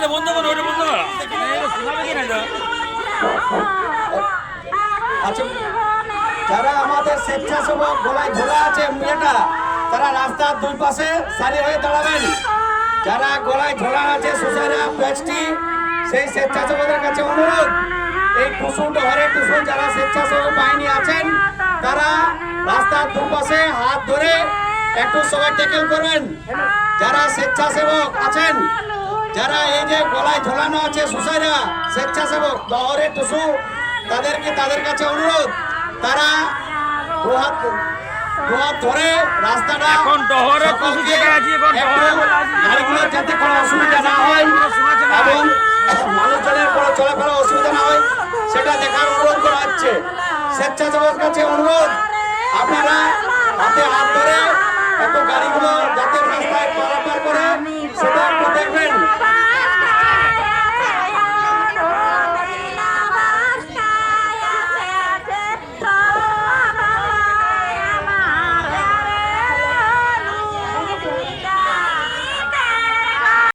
এটা বন্ধ করো ওটা বন্ধ করো। আচ্ছা, যারা আমাদের স্বেচ্ছাসেবক গলায় ধরা আছে মেয়েটা তারা রাস্তার দুই পাশে সারি হয়ে দাঁড়াবেন। যারা গলায় ধরা আছে সুসারা পেস্টি সেই স্বেচ্ছাসেবকদের কাছে অনুরোধ, এই টুসু হরে টুসু যারা স্বেচ্ছাসেবক বাহিনী আছেন, তারা রাস্তার দুপাশে হাত ধরে একটু সবাই টেকেল করবেন। যারা স্বেচ্ছাসেবক আছেন যারা এই যে গলায় ঝোলানো আছে সুসাইরা স্বেচ্ছাসেবক ডহরে টুসু তাদেরকে তাদের কাছে অনুরোধ তারা দুহাত দুহাত ধরে রাস্তাটা এখন টুসু থেকে আছি। গাড়িগুলোর যাতে কোনো অসুবিধা না হয় এবং মানুষজনের কোনো চলাফেরা অসুবিধা না হয় সেটা দেখার অনুরোধ করা হচ্ছে স্বেচ্ছাসেবক কাছে অনুরোধ